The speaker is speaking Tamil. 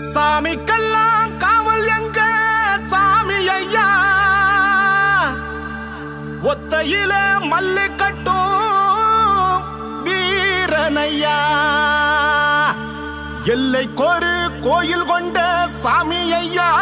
சாமிக்கெல்லாம் காவல் எங்க? சாமி ஐயா. ஒத்தையில மல்லு கட்டும் வீரனையா. எல்லைக்கொரு கோயில் கொண்ட சாமி ஐயா.